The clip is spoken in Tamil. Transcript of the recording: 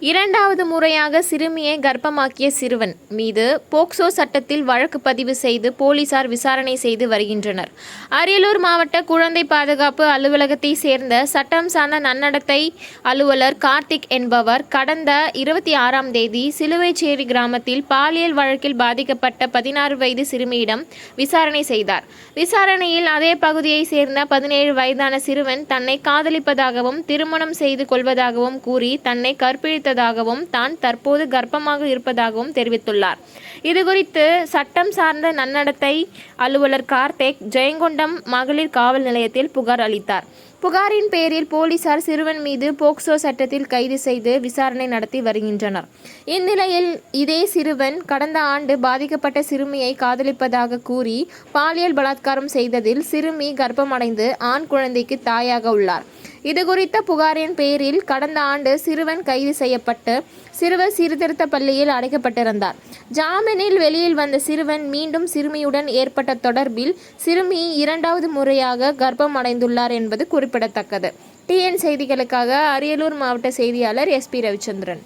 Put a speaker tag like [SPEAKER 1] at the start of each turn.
[SPEAKER 1] இரண்டாவது முறையாக சிறுமியை கர்ப்பமாக்கிய சிறுவன் மீது போக்சோ சட்டத்தில் வழக்கு பதிவு செய்து போலீசார் விசாரணை செய்து வருகின்றனர். அரியலூர் மாவட்ட குழந்தை பாதுகாப்பு அலுவலகத்தை சேர்ந்த சட்டம் சார்ந்த நன்னடத்தை அலுவலர் கார்த்திக் என்பவர் கடந்த இருபத்தி ஆறாம் தேதி சிலுவைச்சேரி கிராமத்தில் பாலியல் வழக்கில் பாதிக்கப்பட்ட பதினாறு வயது சிறுமியிடம் விசாரணை செய்தார். விசாரணையில் அதே பகுதியை சேர்ந்த பதினேழு வயதான சிறுவன் தன்னை காதலிப்பதாகவும் திருமணம் செய்து கொள்வதாகவும் கூறி தன்னை தெரிவித்ததாகவும் தான் தற்போது கர்ப்பமாக இருப்பதாகவும் தெரிவித்துள்ளார். இதுகுறித்து சட்டம் சார்ந்த நன்னடத்தை அலுவலர் கார்த்திக் ஜெயங்கொண்டம் மகளிர் காவல் நிலையத்தில் புகார் அளித்தார். புகாரின் பேரில் போலீசார் சிறுவன் மீது போக்சோ சட்டத்தில் கைது செய்து விசாரணை நடத்தி வருகின்றனர். இந்நிலையில் இதே சிறுவன் கடந்த ஆண்டு பாதிக்கப்பட்ட சிறுமியை காதலிப்பதாக கூறி பாலியல் பலாத்காரம் செய்ததில் சிறுமி கர்ப்பமடைந்து ஆண் குழந்தைக்கு தாயாக உள்ளார். இதுகுறித்த புகாரின் பேரில் கடந்த ஆண்டு சிறுவன் கைது செய்யப்பட்டு சிறுவர் சீர்திருத்த பள்ளியில் அடைக்கப்பட்டிருந்தார். ஜாமீனில் வெளியில் வந்த சிறுவன் மீண்டும் சிறுமியுடன் ஏற்பட்ட தொடர்பில் சிறுமி இரண்டாவது முறையாக கர்ப்பம் அடைந்துள்ளார் என்பது குறிப்பிடத்தக்கது. டிஎன் செய்திகளுக்காக அரியலூர் மாவட்ட செய்தியாளர் எஸ்பி ரவிச்சந்திரன்.